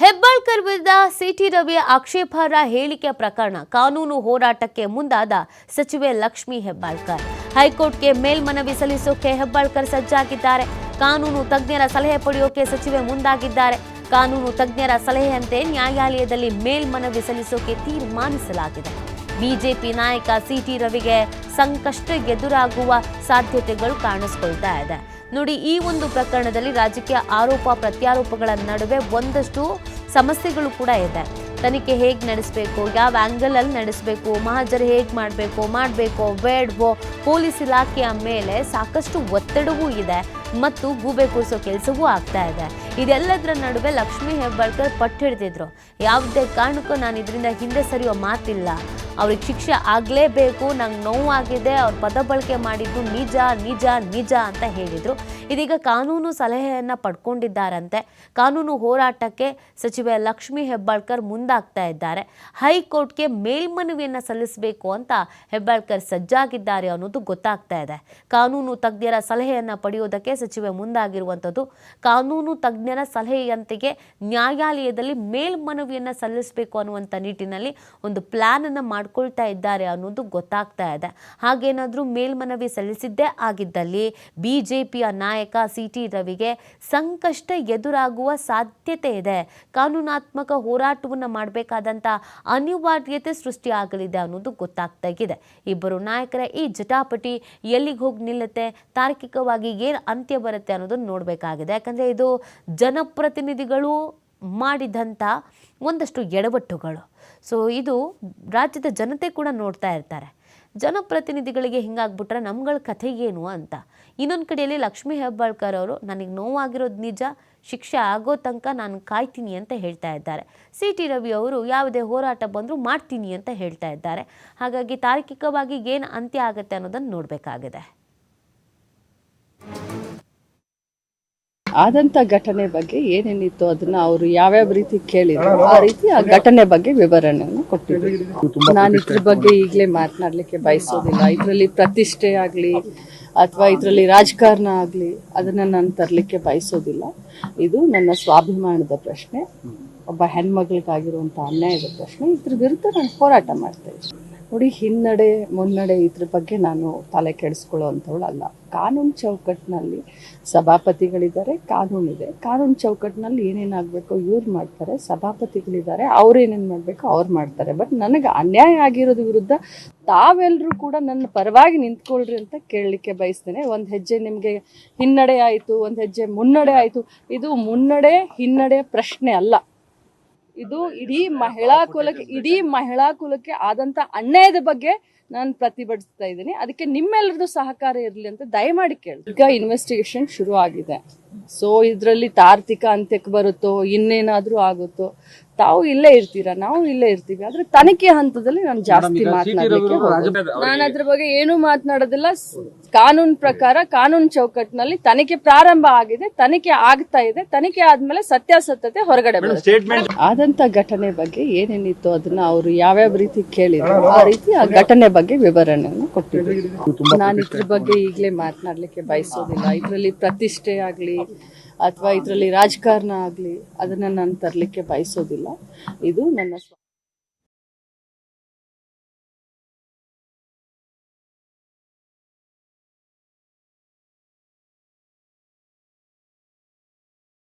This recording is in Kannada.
ಹೆಬ್ಬಾಳ್ಕರ್ ವಿರುದ್ಧ ಸಿಟಿ ರವಿಯ ಆಕ್ಷೇಪಾರ್ಹ ಹೇಳಿಕೆ ಪ್ರಕರಣ ಕಾನೂನು ಹೋರಾಟಕ್ಕೆ ಮುಂದಾದ ಸಚಿವೆ ಲಕ್ಷ್ಮಿ ಹೆಬ್ಬಾಳ್ಕರ್. ಹೈಕೋರ್ಟ್ಗೆ ಮೇಲ್ಮನವಿ ಸಲ್ಲಿಸೋಕೆ ಹೆಬ್ಬಾಳ್ಕರ್ ಸಜ್ಜಾಗಿದ್ದಾರೆ. ಕಾನೂನು ತಜ್ಞರ ಸಲಹೆ ಪಡೆಯೋಕೆ ಸಚಿವೆ ಮುಂದಾಗಿದ್ದಾರೆ. ಕಾನೂನು ತಜ್ಞರ ಸಲಹೆಯಂತೆ ನ್ಯಾಯಾಲಯದಲ್ಲಿ ಮೇಲ್ಮನವಿ ಸಲ್ಲಿಸೋಕೆ ತೀರ್ಮಾನಿಸಲಾಗಿದೆ. ಬಿಜೆಪಿ ನಾಯಕ ಸಿಟಿ ರವಿಗೆ ಸಂಕಷ್ಟ ಎದುರಾಗುವ ಸಾಧ್ಯತೆಗಳು ಕಾಣಿಸ್ಕೊಳ್ತಾ ಇದೆ. ನೋಡಿ, ಈ ಒಂದು ಪ್ರಕರಣದಲ್ಲಿ ರಾಜಕೀಯ ಆರೋಪ ಪ್ರತ್ಯಾರೋಪಗಳ ನಡುವೆ ಒಂದಷ್ಟು ಸಮಸ್ಯೆಗಳು ಕೂಡ ಇದೆ. ತನಿಖೆ ಹೇಗೆ ನಡೆಸಬೇಕು, ಯಾವ ಆ್ಯಂಗಲಲ್ಲಿ ನಡೆಸಬೇಕು, ಮಹಾಜರು ಹೇಗೆ ಮಾಡಬೇಕು ಮಾಡಬೇಕು, ಬೇಡವೋ, ಪೊಲೀಸ್ ಇಲಾಖೆಯ ಮೇಲೆ ಸಾಕಷ್ಟು ಒತ್ತಡವೂ ಇದೆ ಮತ್ತು ಗೂಬೆ ಕೂರಿಸೋ ಕೆಲಸವೂ ಆಗ್ತಾ ಇದೆ. ಇದೆಲ್ಲದರ ನಡುವೆ ಲಕ್ಷ್ಮೀ ಹೆಬ್ಬಾಳ್ಕರ್ ಪಟ್ಟು ಯಾವುದೇ ಕಾರಣಕ್ಕೂ ನಾನು ಇದರಿಂದ ಹಿಂದೆ ಸರಿಯೋ ಮಾತಿಲ್ಲ. ಅವ್ರಿಗೆ ಶಿಕ್ಷೆ ಆಗಲೇಬೇಕು, ನಂಗೆ ನೋವಾಗಿದೆ, ಅವ್ರ ಪದ ಬಳಕೆ ಮಾಡಿದ್ದು ನಿಜ ನಿಜ ನಿಜ ಅಂತ ಹೇಳಿದರು. ಇದೀಗ ಕಾನೂನು ಸಲಹೆಯನ್ನು ಪಡ್ಕೊಂಡಿದ್ದಾರಂತೆ. ಕಾನೂನು ಹೋರಾಟಕ್ಕೆ ಸಚಿವೆ ಲಕ್ಷ್ಮೀ ಹೆಬ್ಬಾಳ್ಕರ್ ಮುಂದಾಗ್ತಾ ಇದ್ದಾರೆ. ಹೈಕೋರ್ಟ್ಗೆ ಮೇಲ್ಮನವಿಯನ್ನು ಸಲ್ಲಿಸಬೇಕು ಅಂತ ಹೆಬ್ಬಾಳ್ಕರ್ ಸಜ್ಜಾಗಿದ್ದಾರೆ ಅನ್ನೋದು ಗೊತ್ತಾಗ್ತಾ ಇದೆ. ಕಾನೂನು ತಜ್ಞರ ಸಲಹೆಯನ್ನು ಪಡೆಯೋದಕ್ಕೆ ಸಚಿವೆ ಮುಂದಾಗಿರುವಂಥದ್ದು ಕಾನೂನು ತಜ್ಞರ ಸಲಹೆಯಂತೆಗೆ ನ್ಯಾಯಾಲಯದಲ್ಲಿ ಮೇಲ್ಮನವಿಯನ್ನು ಸಲ್ಲಿಸಬೇಕು ಅನ್ನುವಂಥ ನಿಟ್ಟಿನಲ್ಲಿ ಒಂದು ಪ್ಲಾನ್ ಅನ್ನು ಮಾಡ್ಕೊಳ್ತಾ ಇದ್ದಾರೆ ಅನ್ನೋದು ಗೊತ್ತಾಗ್ತಾ ಇದೆ. ಹಾಗೇನಾದರೂ ಮೇಲ್ಮನವಿ ಸಲ್ಲಿಸಿದ್ದೇ ಆಗಿದ್ದಲ್ಲಿ ಬಿಜೆಪಿಯ ನಾಯಕ ಸಿ ಟಿ ರವಿಗೆ ಸಂಕಷ್ಟ ಎದುರಾಗುವ ಸಾಧ್ಯತೆ ಇದೆ. ಕಾನೂನಾತ್ಮಕ ಹೋರಾಟವನ್ನು ಮಾಡಬೇಕಾದಂಥ ಅನಿವಾರ್ಯತೆ ಸೃಷ್ಟಿಯಾಗಲಿದೆ ಅನ್ನೋದು ಗೊತ್ತಾಗ್ತಾ ಇದೆ. ಇಬ್ಬರು ನಾಯಕರ ಈ ಜಟಾಪಟಿ ಎಲ್ಲಿಗೆ ಹೋಗಿ ನಿಲ್ಲುತ್ತೆ, ತಾರ್ಕಿಕವಾಗಿ ಏನು ಅಂತ್ಯ ಬರುತ್ತೆ ಅನ್ನೋದನ್ನು ನೋಡಬೇಕಾಗಿದೆ. ಯಾಕಂದರೆ ಇದು ಜನಪ್ರತಿನಿಧಿಗಳು ಮಾಡಿದಂಥ ಒಂದಷ್ಟು ಎಡವಟ್ಟುಗಳು. ಸೊ ಇದು ರಾಜ್ಯದ ಜನತೆ ಕೂಡ ನೋಡ್ತಾ ಇರ್ತಾರೆ. ಜನಪ್ರತಿನಿಧಿಗಳಿಗೆ ಹಿಂಗಾಗ್ಬಿಟ್ರೆ ನಮ್ಗಳ ಕಥೆ ಏನು ಅಂತ. ಇನ್ನೊಂದು ಕಡೆಯಲ್ಲಿ ಲಕ್ಷ್ಮೀ ಹೆಬ್ಬಾಳ್ಕರ್ ಅವರು, ನನಗೆ ನೋವಾಗಿರೋದು ನಿಜ, ಶಿಕ್ಷೆ ಆಗೋ ತನಕ ನಾನು ಕಾಯ್ತೀನಿ ಅಂತ ಹೇಳ್ತಾ ಇದ್ದಾರೆ. ಸಿ ಟಿ ರವಿ ಅವರು, ಯಾವುದೇ ಹೋರಾಟ ಬಂದರೂ ಮಾಡ್ತೀನಿ ಅಂತ ಹೇಳ್ತಾ ಇದ್ದಾರೆ. ಹಾಗಾಗಿ ತಾರ್ಕಿಕವಾಗಿ ಏನು ಅಂತ್ಯ ಆಗುತ್ತೆ ಅನ್ನೋದನ್ನು ನೋಡಬೇಕಾಗಿದೆ. ಆದಂತ ಘಟನೆ ಬಗ್ಗೆ ಏನೇನಿತ್ತು ಅದನ್ನ ಅವರು ಯಾವ್ಯಾವ ರೀತಿ ಕೇಳಿದ್ರು ಆ ರೀತಿ ಆ ಘಟನೆ ಬಗ್ಗೆ ವಿವರಣೆಯನ್ನು ಕೊಟ್ಟಿದ್ರು. ನಾನು ಇದ್ರ ಬಗ್ಗೆ ಈಗಲೇ ಮಾತನಾಡ್ಲಿಕ್ಕೆ ಬಯಸೋದಿಲ್ಲ. ಇದರಲ್ಲಿ ಪ್ರತಿಷ್ಠೆ ಆಗ್ಲಿ ಅಥವಾ ಇದರಲ್ಲಿ ರಾಜಕಾರಣ ಆಗ್ಲಿ ಅದನ್ನ ನಾನು ತರಲಿಕ್ಕೆ ಬಯಸೋದಿಲ್ಲ. ಇದು ನನ್ನ ಸ್ವಾಭಿಮಾನದ ಪ್ರಶ್ನೆ. ಒಬ್ಬ ಹೆಣ್ಮಗಳಿಗಾಗಿರುವಂತ ಅನ್ಯಾಯದ ಪ್ರಶ್ನೆ. ಇದ್ರ ವಿರುದ್ಧ ನಾನು ಹೋರಾಟ ಮಾಡ್ತಾ ಇದ್ದೀನಿ. ನೋಡಿ, ಹಿನ್ನಡೆ, ಮುನ್ನಡೆ ಇದ್ರ ಬಗ್ಗೆ ನಾನು ತಲೆ ಕೆಡಿಸ್ಕೊಳ್ಳೋ ಅಲ್ಲ ಕಾನೂನು ಚೌಕಟ್ಟಿನಲ್ಲಿ ಸಭಾಪತಿಗಳಿದ್ದಾರೆ ಕಾನೂನಿದೆ ಕಾನೂನು ಚೌಕಟ್ಟಿನಲ್ಲಿ ಏನೇನಾಗಬೇಕು ಇವ್ರು ಮಾಡ್ತಾರೆ, ಸಭಾಪತಿಗಳಿದ್ದಾರೆ, ಅವ್ರು ಏನೇನು ಮಾಡಬೇಕು ಅವ್ರು ಮಾಡ್ತಾರೆ. ಬಟ್ ನನಗೆ ಅನ್ಯಾಯ ಆಗಿರೋದ್ರ ವಿರುದ್ಧ ತಾವೆಲ್ಲರೂ ಕೂಡ ನನ್ನ ಪರವಾಗಿ ನಿಂತ್ಕೊಳ್ರಿ ಅಂತ ಕೇಳಲಿಕ್ಕೆ ಬಯಸ್ತೇನೆ. ಒಂದು ಹೆಜ್ಜೆ ನಿಮಗೆ ಹಿನ್ನಡೆ ಆಯಿತು, ಒಂದು ಹೆಜ್ಜೆ ಮುನ್ನಡೆ ಆಯಿತು. ಇದು ಮುನ್ನಡೆ, ಹಿನ್ನಡೆ ಪ್ರಶ್ನೆ ಅಲ್ಲ. ಇದು ಇಡೀ ಮಹಿಳಾ ಕುಲಕ್ಕೆ ಇಡೀ ಮಹಿಳಾ ಕುಲಕ್ಕೆ ಆದಂತ ಅನ್ಯಾಯದ ಬಗ್ಗೆ ನಾನು ಪ್ರತಿಭಟಿಸ್ತಾ ಇದ್ದೀನಿ. ಅದಕ್ಕೆ ನಿಮ್ಮೆಲ್ಲರದು ಸಹಕಾರ ಇರಲಿ ಅಂತ ದಯಮಾಡಿ ಕೇಳಿ ಈಗ ಇನ್ವೆಸ್ಟಿಗೇಷನ್ ಶುರು ಆಗಿದೆ ಸೊ ಇದರಲ್ಲಿ ತಾರ್ತಿಕ ಅಂತ್ಯಕ್ಕೆ ಬರುತ್ತೋ ಇನ್ನೇನಾದ್ರೂ ಆಗುತ್ತೋ ತಾವು ಇಲ್ಲೇ ಇರ್ತೀರಾ? ನಾವು ಇಲ್ಲೇ ಇರ್ತೀವಿ. ಆದ್ರೆ ತನಿಖೆ ಹಂತದಲ್ಲಿ ನಾನು ಜಾಸ್ತಿ ಮಾತನಾಡಲಿಕ್ಕೆ. ನಾನು ಅದ್ರ ಬಗ್ಗೆ ಏನು ಮಾತನಾಡೋದಿಲ್ಲ. ಕಾನೂನು ಪ್ರಕಾರ ಕಾನೂನು ಚೌಕಟ್ಟಿನಲ್ಲಿ ತನಿಖೆ ಪ್ರಾರಂಭ ಆಗಿದೆ ತನಿಖೆ ಆಗ್ತಾ ಇದೆ. ತನಿಖೆ ಆದ್ಮೇಲೆ ಸತ್ಯಾಸತ್ಯತೆ ಹೊರಗಡೆ ಆದಂತ ಘಟನೆ ಬಗ್ಗೆ ಏನೇನಿತ್ತು ಅದನ್ನ ಅವರು ಯಾವ್ಯಾವ ರೀತಿ ಕೇಳಿದ್ರು ಆ ರೀತಿ ಆ ಘಟನೆ ಬಗ್ಗೆ ವಿವರಣೆಯನ್ನು ಕೊಟ್ಟಿದ್ರು. ನಾನು ಇದ್ರ ಬಗ್ಗೆ ಈಗಲೇ ಮಾತನಾಡ್ಲಿಕ್ಕೆ ಬಯಸೋದಿಲ್ಲ. ಇದರಲ್ಲಿ ಪ್ರತಿಷ್ಠೆ ಆಗ್ಲಿ ಅಥವಾ ಇದರಲ್ಲಿ ರಾಜಕಾರಣ ಆಗಲಿ ಅದನ್ನ ನಾನು ತರಲಿಕ್ಕೆ ಬಯಸೋದಿಲ್ಲ. ಇದು ನನ್ನ